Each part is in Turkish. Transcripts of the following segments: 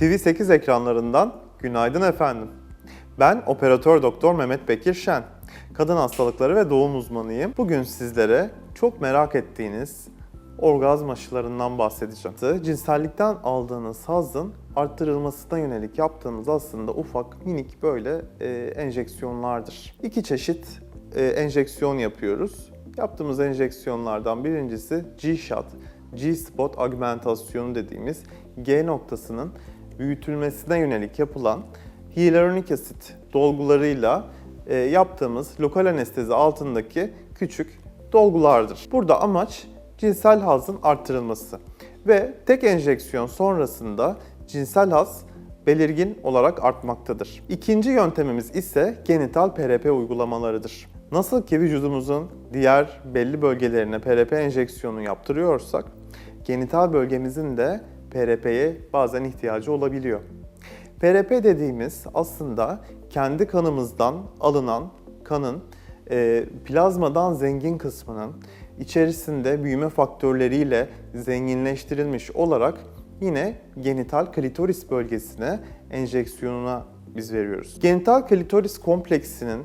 TV8 ekranlarından günaydın efendim. Ben operatör doktor Mehmet Bekir Şen. Kadın hastalıkları ve doğum uzmanıyım. Bugün sizlere çok merak ettiğiniz orgazm aşılarından bahsedeceğim. Cinsellikten aldığınız hazın arttırılmasına yönelik yaptığınız aslında ufak minik böyle e, enjeksiyonlardır. İki çeşit e, enjeksiyon yapıyoruz. Yaptığımız enjeksiyonlardan birincisi G-Shot, G-Spot augmentasyonu dediğimiz G noktasının büyütülmesine yönelik yapılan hyaluronik asit dolgularıyla e, yaptığımız lokal anestezi altındaki küçük dolgulardır. Burada amaç cinsel hazın arttırılması ve tek enjeksiyon sonrasında cinsel haz belirgin olarak artmaktadır. İkinci yöntemimiz ise genital PRP uygulamalarıdır. Nasıl ki vücudumuzun diğer belli bölgelerine PRP enjeksiyonu yaptırıyorsak, genital bölgemizin de PRP'ye bazen ihtiyacı olabiliyor. PRP dediğimiz aslında kendi kanımızdan alınan kanın e, plazmadan zengin kısmının içerisinde büyüme faktörleriyle zenginleştirilmiş olarak yine genital klitoris bölgesine enjeksiyonuna biz veriyoruz. Genital klitoris kompleksinin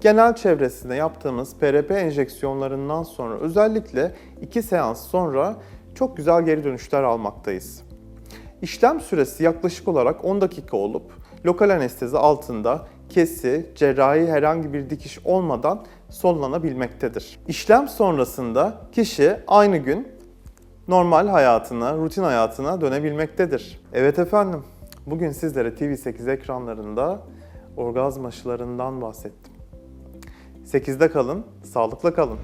genel çevresinde yaptığımız PRP enjeksiyonlarından sonra özellikle 2 seans sonra çok güzel geri dönüşler almaktayız. İşlem süresi yaklaşık olarak 10 dakika olup lokal anestezi altında kesi, cerrahi herhangi bir dikiş olmadan sonlanabilmektedir. İşlem sonrasında kişi aynı gün normal hayatına, rutin hayatına dönebilmektedir. Evet efendim, bugün sizlere TV8 ekranlarında orgazm aşılarından bahsettim. 8'de kalın, sağlıkla kalın.